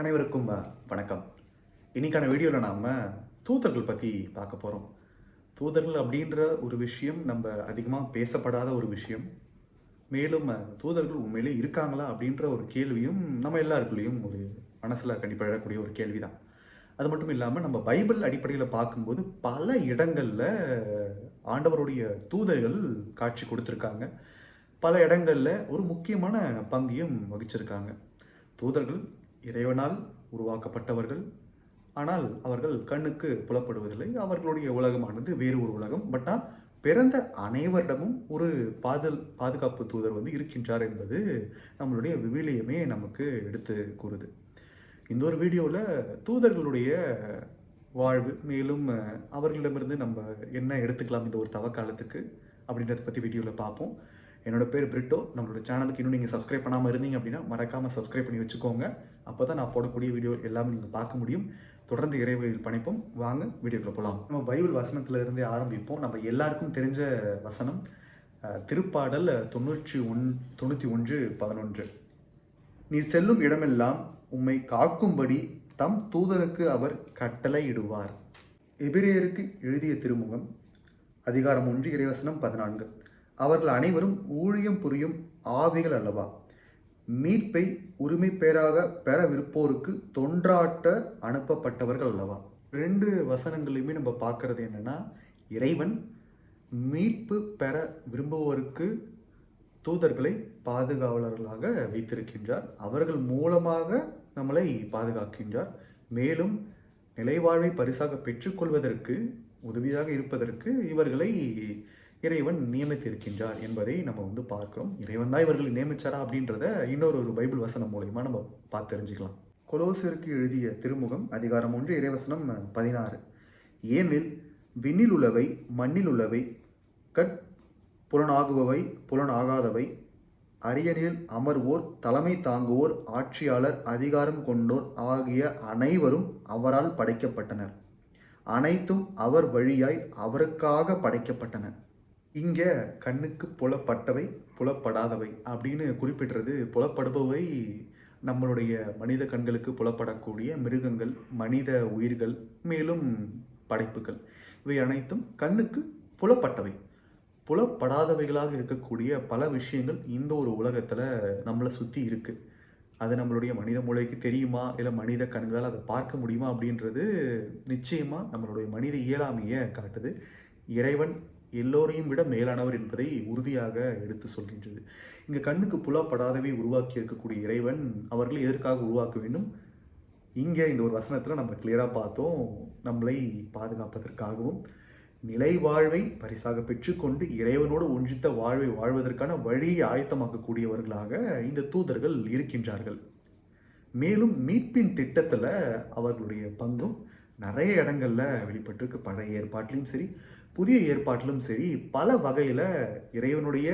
அனைவருக்கும் வணக்கம். இன்னைக்கான வீடியோவில் நாம் தூதர்கள் பற்றி பார்க்க போகிறோம் தூதர்கள் அப்படின்ற ஒரு விஷயம் நம்ம அதிகமாக பேசப்படாத ஒரு விஷயம். மேலும் தூதர்கள் உண்மையிலே இருக்காங்களா அப்படின்ற ஒரு கேள்வியும் நம்ம எல்லாருக்குள்ளேயும் ஒரு மனசில் கண்டிப்பாக எழக்கூடிய ஒரு கேள்வி தான் அது மட்டும் இல்லாமல் நம்ம பைபிள் அடிப்படையில் பார்க்கும்போது பல இடங்களில் ஆண்டவருடைய தூதர்கள் காட்சி கொடுத்துருக்காங்க. பல இடங்களில் ஒரு முக்கியமான பங்கையும் வகிச்சிருக்காங்க. தூதர்கள் இறைவனால் உருவாக்கப்பட்டவர்கள். ஆனால் அவர்கள் கண்ணுக்கு புலப்படுவதில்லை. அவர்களுடைய உலகமானது வேறு ஒரு உலகம். பட் ஆனால் பிறந்த அனைவரிடமும் ஒரு பாதல் பாதுகாப்பு தூதர் வந்து இருக்கின்றார் என்பது நம்மளுடைய விவிலியமே நமக்கு எடுத்து கூறுது. இந்த ஒரு வீடியோவில் தூதர்களுடைய வாழ்வு மேலும் அவர்களிடமிருந்து நம்ம என்ன எடுத்துக்கலாம் இந்த ஒரு தவக்காலத்துக்கு அப்படின்றத பற்றி வீடியோவில் பார்ப்போம். என்னோட பேர் பிரிட்டோ. நம்மளோட சேனலுக்கு இன்னும் நீங்கள் சப்ஸ்கிரைப் பண்ணாமல் இருந்தீங்க அப்படின்னா மறக்காமல் சப்ஸ்கிரைப் பண்ணி வச்சுக்கோங்க. அப்போ தான் நான் போடக்கூடிய வீடியோ எல்லாமே நீங்கள் பார்க்க முடியும். தொடர்ந்து இறைவழியில் பணிப்போம். வாங்க வீடியோக்குள்ளே போகலாம் நம்ம பைபிள் வசனத்தில் இருந்தே ஆரம்பிப்போம். நம்ம எல்லாருக்கும் தெரிஞ்ச வசனம் திருப்பாடல் தொண்ணூற்றி ஒன் தொண்ணூற்றி ஒன்று பதினொன்று. நீ செல்லும் இடமெல்லாம் உம்மை காக்கும்படி தம் தூதருக்கு அவர் கட்டளையிடுவார் எபிரேயருக்கு எழுதிய திருமுகம் அதிகாரம் ஒன்று இறைவசனம் பதினான்கு. அவர்கள் அனைவரும் ஊழியம் புரியும் ஆவிகள் அல்லவா? மீட்பை உரிமை பேராக பெறவிருப்போருக்கு தொன்றாட்ட அனுப்பப்பட்டவர்கள் அல்லவா? ரெண்டு வசனங்களையுமே நம்ம பார்க்கறது என்னென்னா இறைவன் மீட்பு பெற விரும்புவோருக்கு தூதர்களை பாதுகாவலர்களாக வைத்திருக்கின்றார். அவர்கள் மூலமாக நம்மளை பாதுகாக்கின்றார். மேலும் நிலைவாழ்வை பரிசாக பெற்றுக்கொள்வதற்கு உதவியாக இருப்பதற்கு இவர்களை இறைவன் நியமித்திருக்கின்றார் என்பதை நம்ம வந்து பார்க்கிறோம். இறைவன் தான் இவர்களை நியமிச்சாரா அப்படின்றத இன்னொரு ஒரு பைபிள் வசனம் மூலயமா நம்ம பார்த்து தெரிஞ்சுக்கலாம். கொலோசருக்கு எழுதிய திருமுகம் அதிகாரம் ஒன்று இறைவசனம் பதினாறு. ஏனில் விண்ணில் உள்ளவை மண்ணில் உள்ளவை கட் புலனாகுபவை புலனாகாதவை அரியணையில் அமர்வோர் தலைமை தாங்குவோர் ஆட்சியாளர் அதிகாரம் கொண்டோர் ஆகிய அனைவரும் அவரால் படைக்கப்பட்டனர். அனைத்தும் அவர் வழியாய் அவருக்காக படைக்கப்பட்டன. இங்க கண்ணுக்கு புலப்பட்டவை புலப்படாதவை அப்படின்னு குறிப்பிடுறது புலப்படுபவை நம்மளுடைய மனித கண்களுக்கு புலப்படக்கூடிய மிருகங்கள் மனித உயிர்கள் மேலும் படைப்புகள். இவை அனைத்தும் கண்ணுக்கு புலப்பட்டவை. புலப்படாதவைகளாக இருக்கக்கூடிய பல விஷயங்கள் இந்த ஒரு உலகத்தில் நம்மளை சுற்றி இருக்குது அது நம்மளுடைய மனித மூளைக்கு தெரியுமா? இல்லை மனித கண்களால் அதை பார்க்க முடியுமா அப்படின்றது நிச்சயமாக நம்மளுடைய மனித இயலாமையை காட்டுது. இறைவன் எல்லோரையும் விட மேலானவர் என்பதை உறுதியாக எடுத்து சொல்கின்றது. இங்கே கண்ணுக்கு புலப்படாதவை உருவாக்கி இருக்கக்கூடிய இறைவன் அவர்களை எதற்காக உருவாக்க வேண்டும்? இங்கே இந்த ஒரு வசனத்தில் நம்ம கிளியராக பார்த்தோம். நம்மளை பாதுகாப்பதற்காகவும் நிலை வாழ்வை பரிசாக பெற்றுக்கொண்டு இறைவனோடு ஒன்றித்த வாழ்வை வாழ்வதற்கான வழியை ஆயத்தமாக்கக்கூடியவர்களாக இந்த தூதர்கள் இருக்கின்றார்கள். மேலும் மீட்பின் திட்டத்தில் அவர்களுடைய பங்கும் நிறைய இடங்களில் வெளிப்பட்டிருக்கு. பழைய ஏற்பாட்டிலையும் சரி புதிய ஏற்பாட்டிலும் சரி பல வகையில் இறைவனுடைய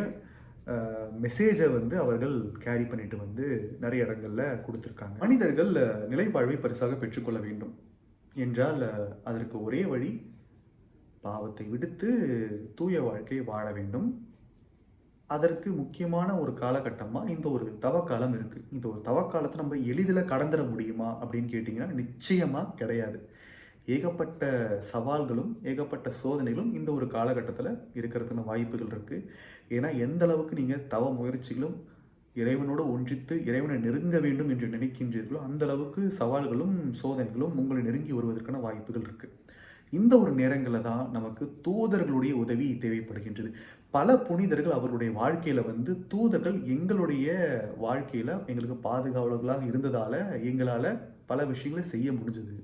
மெசேஜை வந்து அவர்கள் கேரி பண்ணிட்டு வந்து நிறைய இடங்களில் கொடுத்துருக்காங்க. மனிதர்கள் நிலைப்பாழ்வை நிலைவாழ்வை பரிசாக பெற்றுக்கொள்ள வேண்டும் என்றால் அதற்கு ஒரே வழி பாவத்தை விடுத்து தூய வாழ்க்கை வாழ வேண்டும். அதற்கு முக்கியமான ஒரு காலகட்டமாக இந்த ஒரு தவக்காலம் இருக்குது இந்த ஒரு தவக்காலத்தை நம்ம எளிதில் கடந்துட முடியுமா அப்படின்னு கேட்டிங்கன்னா நிச்சயமாக கிடையாது. ஏகப்பட்ட சவால்களும் ஏகப்பட்ட சோதனைகளும் இந்த ஒரு காலகட்டத்தில் இருக்கிறதுக்கான வாய்ப்புகள் இருக்குது ஏன்னா எந்த அளவுக்கு நீங்கள் தவ முயற்சிகளும் இறைவனோடு ஒன்றித்து இறைவனை நெருங்க வேண்டும் என்று நினைக்கின்றீர்களோ அந்த அளவுக்கு சவால்களும் சோதனைகளும் உங்களை நெருங்கி வருவதற்கான வாய்ப்புகள் இருக்குது இந்த ஒரு நேரங்களில் தான் நமக்கு தூதர்களுடைய உதவி தேவைப்படுகின்றது. பல புனிதர்கள் அவருடைய வாழ்க்கையில் வந்து தூதர்கள் எங்களுடைய வாழ்க்கையில் எங்களுக்கு பாதுகாவலர்களாக இருந்ததால் எங்களால் பல விஷயங்களை செய்ய முடிஞ்சது.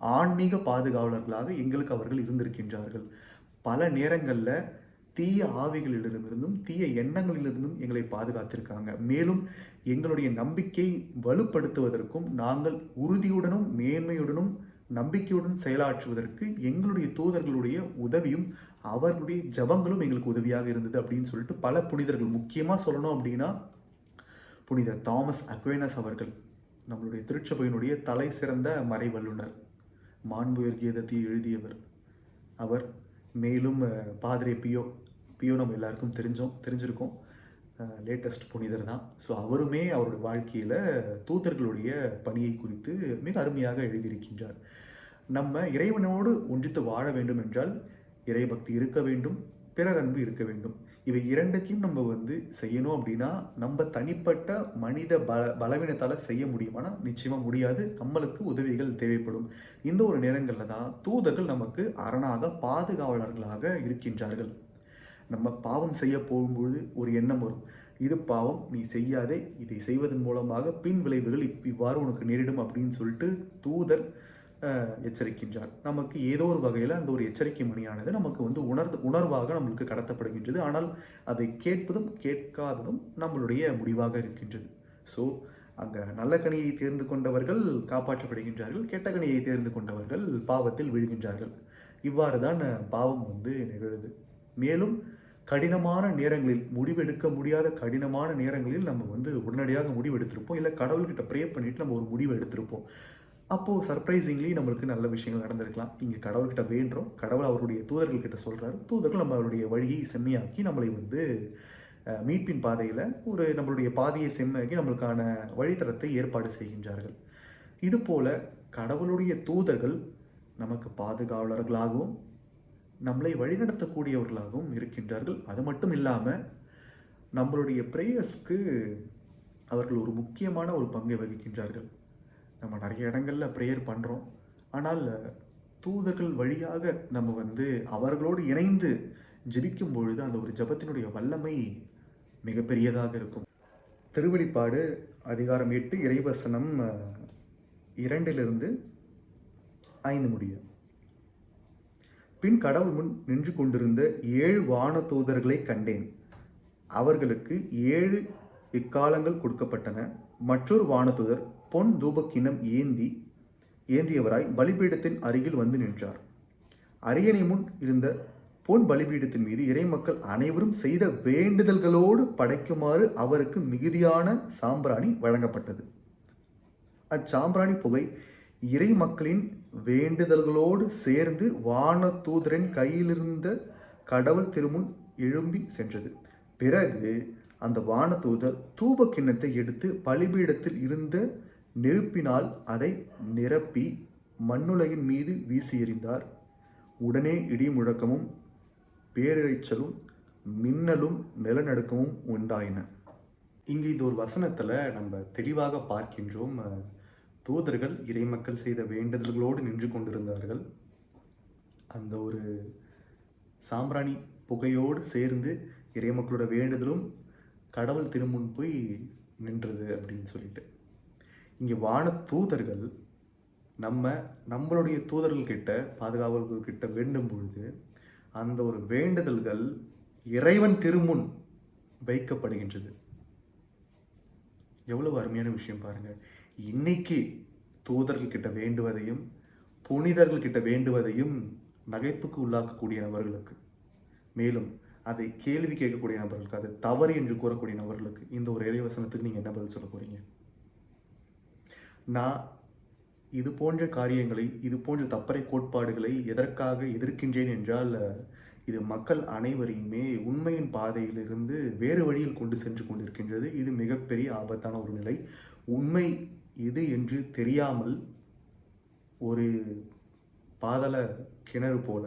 ஆன்மீக பாதுகாவலர்களாக எங்களுக்கு அவர்கள் இருந்திருக்கின்றார்கள். பல நேரங்களில் தீய ஆவிகளிலிருந்தும் தீய எண்ணங்களிலிருந்தும் எங்களை பாதுகாத்திருக்காங்க. மேலும் எங்களுடைய நம்பிக்கை வலுப்படுத்துவதற்கும் நாங்கள் உறுதியுடனும் மேன்மையுடனும் நம்பிக்கையுடன் செயலாற்றுவதற்கு எங்களுடைய தூதர்களுடைய உதவியும் அவர்களுடைய ஜபங்களும் எங்களுக்கு உதவியாக இருந்தது அப்படின்னு சொல்லிட்டு பல புனிதர்கள். முக்கியமாக சொல்லணும் அப்படின்னா புனித தாமஸ் அக்வேனஸ் அவர்கள் நம்மளுடைய திருச்சபையினுடைய தலை சிறந்த மறை வல்லுனர் மாண்புயர் கீதத்தை எழுதியவர். அவர் மேலும் அஹ், பாதிரி பியோ பியோ நம்ம எல்லாருக்கும் தெரிஞ்சோம் தெரிஞ்சிருக்கோம். லேட்டஸ்ட் புனிதர் தான். ஸோ அவருமே அவருடைய வாழ்க்கையில் தூதர்களுடைய பணியை குறித்து மிக அருமையாக எழுதியிருக்கின்றார். நம்ம இறைவனோடு ஒன்றித்து வாழ வேண்டும் என்றால் இறைபக்தி இருக்க வேண்டும். பிறர் அன்பு இருக்க வேண்டும். இவை இரண்டத்தையும் நம்ம வந்து செய்யணும் அப்படின்னா நம்ம தனிப்பட்ட மனித பல பலவீனத்தால் செய்ய முடியுமானா நிச்சயமாக முடியாது. நம்மளுக்கு உதவிகள் தேவைப்படும். இந்த ஒரு நேரங்களில் தான் தூதர்கள் நமக்கு அரணாக பாதுகாவலர்களாக இருக்கின்றார்கள். நம்ம பாவம் செய்ய போகும்போது ஒரு எண்ணம் வரும். இது பாவம் நீ செய்யாதே. இதை செய்வதன் மூலமாக பின் விளைவுகள் இப் இவ்வாறு உனக்கு நேரிடும் அப்படின்னு சொல்லிட்டு தூதர் எச்சரிக்கின்றார். நமக்கு ஏதோ ஒரு வகையில் அந்த ஒரு எச்சரிக்கை மணியானது நமக்கு வந்து உணர்ந்து உணர்வாக நம்மளுக்கு கடத்தப்படுகின்றது. ஆனால் அதை கேட்பதும் கேட்காததும் நம்மளுடைய முடிவாக இருக்கின்றது. ஸோ அங்கே நல்ல கனியை தேர்ந்து கொண்டவர்கள் காப்பாற்றப்படுகின்றார்கள். கெட்ட கனியை தேர்ந்து கொண்டவர்கள் பாவத்தில் விழுகின்றார்கள். இவ்வாறு தான் பாவம் வந்து நிகழுது. மேலும் கடினமான நேரங்களில் முடிவெடுக்க முடியாத கடினமான நேரங்களில் நம்ம வந்து உடனடியாக முடிவெடுத்திருப்போம். இல்லை கடவுள்கிட்ட ப்ரே பண்ணிட்டு நம்ம ஒரு முடிவு எடுத்திருப்போம். அப்போது சர்ப்ரைசிங்லி நம்மளுக்கு நல்ல விஷயங்கள் நடந்திருக்கலாம். இங்கே கடவுள்கிட்ட வேண்டுறோம். கடவுள் அவருடைய தூதர்கள்கிட்ட சொல்கிறாரு தூதர்கள் நம்மளுடைய வழியை செம்மையாக்கி நம்மளை வந்து மீட்பின் பாதையில் ஒரு நம்மளுடைய பாதையை செம்மையாக்கி நம்மளுக்கான வழித்தடத்தை ஏற்பாடு செய்கின்றார்கள். இதுபோல் கடவுளுடைய தூதர்கள் நமக்கு பாதுகாவலர்களாகவும் நம்மளை வழிநடத்தக்கூடியவர்களாகவும் இருக்கின்றார்கள். அது மட்டும் இல்லாமல் நம்மளுடைய ப்ரேயர்ஸ்க்கு அவர்கள் ஒரு முக்கியமான ஒரு பங்கை வகிக்கின்றார்கள். நம்ம நிறைய இடங்களில் ப்ரேயர் பண்ணுறோம் ஆனால் தூதர்கள் வழியாக நம்ம வந்து அவர்களோடு இணைந்து ஜெபிக்கும் பொழுது அந்த ஒரு ஜெபத்தினுடைய வல்லமை மிகப்பெரியதாக இருக்கும். திருவெளிப்பாடு அதிகாரம் எட்டு இறைவசனம் இரண்டிலிருந்து ஐந்து முடிய. பின் கடவுள் முன் நின்று கொண்டிருந்த ஏழு வான தூதர்களை கண்டேன். அவர்களுக்கு ஏழு இக்காலங்கள் கொடுக்கப்பட்டன. மற்றொரு வானதூதர் பொன் தூபக்கிண்ணம் ஏந்தி ஏந்தியவராய் பலிபீடத்தின் அருகில் வந்து நின்றார். அரியணை முன் இருந்த பொன் பலிபீடத்தின் மீது இறைமக்கள் அனைவரும் செய்த வேண்டுதல்களோடு படைக்குமாறு அவருக்கு மிகுதியான சாம்பிராணி வழங்கப்பட்டது. அச்சாம்பிராணி புகை இறை மக்களின் வேண்டுதல்களோடு சேர்ந்து வானதூதரின் கையிலிருந்த கடவுள் திருமுன் எழும்பி சென்றது. பிறகு அந்த வானதூதர் தூப கிண்ணத்தை எடுத்து பலிபீடத்தில் இருந்த நெருப்பினால் அதை நிரப்பி மண்ணுலகின் மீது வீசி எறிந்தார். உடனே இடி முழக்கமும் பேரிரைச்சலும் மின்னலும் நிலநடுக்கமும் உண்டாயின. இங்கு இது ஒரு வசனத்தில் நம்ம தெளிவாக பார்க்கின்றோம் தூதர்கள் இறைமக்கள் செய்த வேண்டுதல்களோடு நின்று கொண்டிருந்தார்கள். அந்த ஒரு சாம்பிராணி புகையோடு சேர்ந்து இறைமக்களோட வேண்டுதலும் கடவுள் திருமுன் போய் நின்றது அப்படின்னு சொல்லிட்டு. இங்கே வான தூதர்கள் நம்ம நம்மளுடைய தூதர்கள் கிட்ட கிட்ட வேண்டும் பொழுது அந்த ஒரு வேண்டுதல்கள் இறைவன் திருமுன் வைக்கப்படுகின்றது. எவ்வளவு அருமையான விஷயம் பாருங்க. இன்னைக்கு தூதர்கள் கிட்ட வேண்டுவதையும் புனிதர்கள் கிட்ட வேண்டுவதையும் நகைப்புக்கு உள்ளாக்கக்கூடிய நபர்களுக்கு மேலும் அதை கேள்வி கேட்கக்கூடிய நபர்களுக்கு அது தவறு என்று கூறக்கூடிய நபர்களுக்கு இந்த ஒரு இறைவசனத்துக்கு நீங்கள் என்ன பதில் சொல்ல போறீங்க? நான் இது போன்ற காரியங்களை இது போன்ற தப்பறை கோட்பாடுகளை எதற்காக எதிர்க்கின்றேன் என்றால் இது மக்கள் அனைவரையுமே உண்மையின் பாதையிலிருந்து வேறு வழியில் கொண்டு சென்று கொண்டிருக்கின்றது. இது மிகப்பெரிய ஆபத்தான ஒரு நிலை. உண்மை இது என்று தெரியாமல் ஒரு பாதள கிணறு போல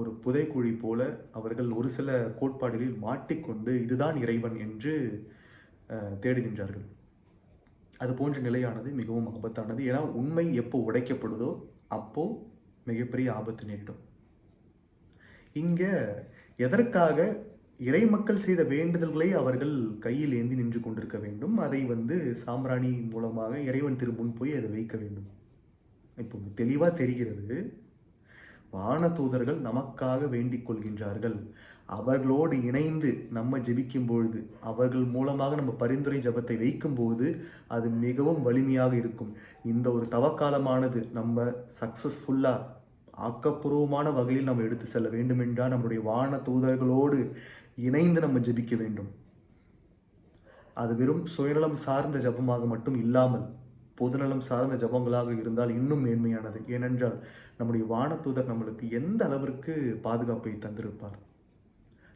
ஒரு புதைக்குழி போல அவர்கள் ஒரு சில கோட்பாடுகளில் மாட்டிக்கொண்டு இதுதான் இறைவன் என்று தேடுகின்றார்கள். அது போன்ற நிலையானது மிகவும் ஆபத்தானது. ஏன்னா உண்மை எப்போ உடைக்கப்படுதோ அப்போ மிகப்பெரிய ஆபத்து நேரிடும். இங்கே எதற்காக இறைமக்கள் செய்த வேண்டுதல்களை அவர்கள் கையில் ஏந்தி நின்று கொண்டிருக்க வேண்டும்? அதை வந்து சாம்பிராணி மூலமாக இறைவன் திருமுன் போய் அதை வைக்க வேண்டும். இப்போ தெளிவாக தெரிகிறது. வான தூதர்கள் நமக்காக வேண்டிக் கொள்கின்றார்கள். அவர்களோடு இணைந்து நம்ம ஜெபிக்கும் பொழுது அவர்கள் மூலமாக நம்ம பரிந்துரை ஜெபத்தை வைக்கும்போது அது மிகவும் வலிமையாக இருக்கும். இந்த ஒரு தவக்காலமானது நம்ம சக்சஸ்ஃபுல்லாக ஆக்கப்பூர்வமான வகையில் நம்ம எடுத்து செல்ல வேண்டும் என்றால் நம்முடைய வான தூதர்களோடு இணைந்து நம்ம ஜெபிக்க வேண்டும். அது வெறும் சுயநலம் சார்ந்த ஜபமாக மட்டும் இல்லாமல் பொதுநலம் சார்ந்த ஜபங்களாக இருந்தால் இன்னும் மேன்மையானது. ஏனென்றால் நம்முடைய வானத்தூதர் நம்மளுக்கு எந்த அளவிற்கு பாதுகாப்பை தந்திருப்பார்?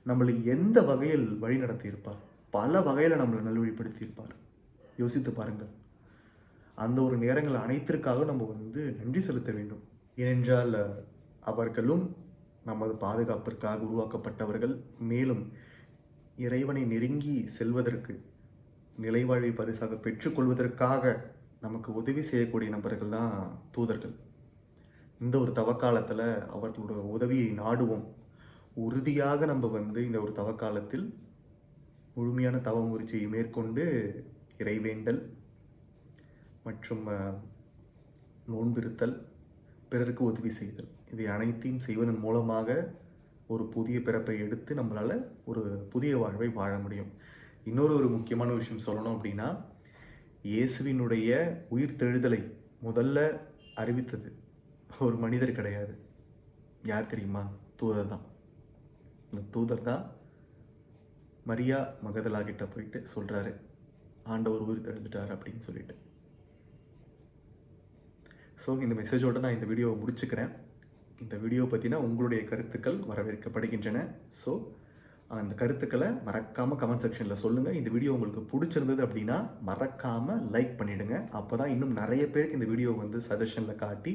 நம்மளை எந்த வகையில் வழி நடத்தியிருப்பார்? பல வகையில் நம்மளை நல்வழிப்படுத்தியிருப்பார். யோசித்து பாருங்கள். அந்த ஒரு நேரங்கள் அனைத்திற்காக நம்ம வந்து நன்றி செலுத்த வேண்டும். ஏனென்றால் அவர்களும் நமது பாதுகாப்பிற்காக உருவாக்கப்பட்டவர்கள். மேலும் இறைவனை நெருங்கி செல்வதற்கு நிலைவாழ்வை பரிசாக பெற்றுக்கொள்வதற்காக நமக்கு உதவி செய்யக்கூடிய நபர்கள் தான் தூதர்கள். இந்த ஒரு தவக்காலத்தில் அவர்களோட உதவியை நாடுவோம். உறுதியாக நம்ம வந்து இந்த ஒரு தவக்காலத்தில் முழுமையான தவ முயற்சியை மேற்கொண்டு இறைவேண்டல் மற்றும் நோன்பிருத்தல் பிறருக்கு உதவி செய்தல் இவை அனைத்தையும் செய்வதன் மூலமாக ஒரு புதிய பிறப்பை எடுத்து நம்மளால் ஒரு புதிய வாழ்வை வாழ முடியும். இன்னொரு ஒரு முக்கியமான விஷயம் சொல்லணும் அப்படின்னா இயேசுவினுடைய உயிர் தெழுதலை முதல்ல அறிவித்தது ஒரு மனிதர் கிடையாது. யார் தெரியுமா? தூதர் தான் இந்த தூதர் தான் மரியா மகதலா கிட்ட போயிட்டு சொல்கிறாரு ஆண்டவர் உயிர் தெழுந்துட்டார் அப்படின்னு சொல்லிட்டு. ஸோ இந்த மெசேஜோடு நான் இந்த வீடியோவை முடிச்சுக்கிறேன். இந்த வீடியோ பற்றினா உங்களுடைய கருத்துக்கள் வரவேற்கப்படுகின்றன. ஸோ அந்த கருத்துக்களை மறக்காமல் கமெண்ட் செக்ஷனில் சொல்லுங்கள் இந்த வீடியோ உங்களுக்கு பிடிச்சிருந்தது அப்படின்னா மறக்காமல் லைக் பண்ணிவிடுங்க அப்போ தான் இன்னும் நிறைய பேருக்கு இந்த வீடியோ வந்து சஜஷனில் காட்டி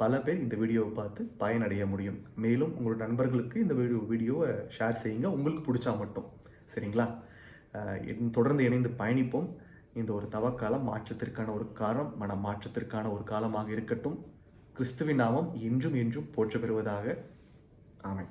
பல பேர் இந்த வீடியோவை பார்த்து பயனடைய முடியும். மேலும் உங்களோட நண்பர்களுக்கு இந்த வீடியோ வீடியோவை ஷேர் செய்யுங்க. உங்களுக்கு பிடிச்சா மட்டும். சரிங்களா? தொடர்ந்து இணைந்து பயணிப்போம். இந்த ஒரு தவக்காலம் மாற்றத்திற்கான ஒரு காலம் மன மாற்றத்திற்கான ஒரு காலமாக இருக்கட்டும். கிறிஸ்துவின் நாமம் என்றும் என்றும் போற்ற பெறுவதாக ஆமை